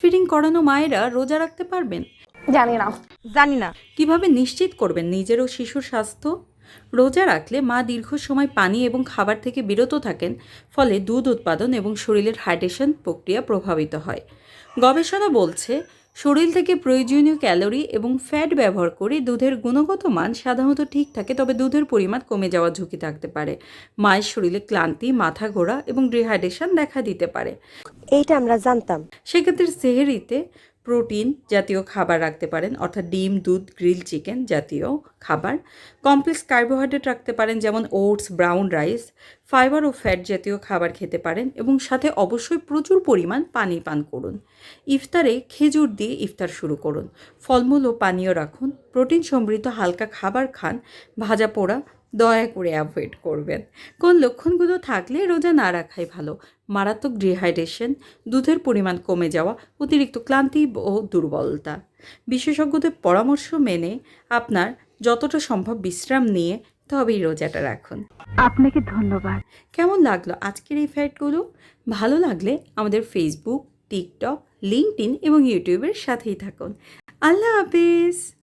Fitting করানো মায়েরা রোজা রাখতে পারবেন? জানি না। জানি না। কীভাবে নিশ্চিত করবেন নিজের ও শিশুর স্বাস্থ্য? রোজা রাখলে মা দীর্ঘ সময় পানি এবং খাবার থেকে বিরত থাকেন ফলে দুধ উৎপাদন এবং শরীরের হাইড্রেশন প্রক্রিয়া প্রভাবিত হয়। গবেষণা বলছে শরীর থেকে প্রয়োজনীয় ক্যালোরি এবং ফ্যাট ব্যবহার করে দুধের গুণগত মান সাধারণত ঠিক থাকে তবে দুধের পরিমাণ কমে যাওয়ার ঝুঁকি থাকতে পারে। মায়ের শরীরে ক্লান্তি মাথা ঘোরা এবং ডিহাইড্রেশন দেখা দিতে পারে। এইটা আমরা জানতাম। সেক্ষেত্রে সেহেরিতে প্রোটিন জাতীয় খাবার রাখতে পারেন, অর্থাৎ ডিম, দুধ, গ্রিল চিকেন জাতীয় খাবার। কমপ্লেক্স কার্বোহাইড্রেট রাখতে পারেন, যেমন ওটস, ব্রাউন রাইস, ফাইবার ও ফ্যাট জাতীয় খাবার খেতে পারেন এবং সাথে অবশ্যই প্রচুর পরিমাণ পানি পান করুন। ইফতারে খেজুর দিয়ে ইফতার শুরু করুন। ফলমূল ও পানীয় রাখুন। প্রোটিন সমৃদ্ধ হালকা খাবার খান, ভাজা পোড়া দয়া করে অ্যাভয়েড করবেন। কোন লক্ষণগুলো থাকলে রোজা না রাখাই ভালো। মারাত্মক ডিহাইড্রেশন দুধের পরিমাণ কমে যাওয়া অতিরিক্ত ক্লান্তি ও দুর্বলতা। বিশেষজ্ঞদের পরামর্শ মেনে আপনার যতটা সম্ভব বিশ্রাম নিয়ে তবেই রোজাটা রাখুন। আপনাকে ধন্যবাদ। কেমন লাগল আজকের এই ফ্যাক্টগুলো ভালো লাগলে আমাদের ফেসবুক টিকটক লিঙ্কড এবং ইউটিউবের সাথেই থাকুন। আল্লাহ হাফিজ!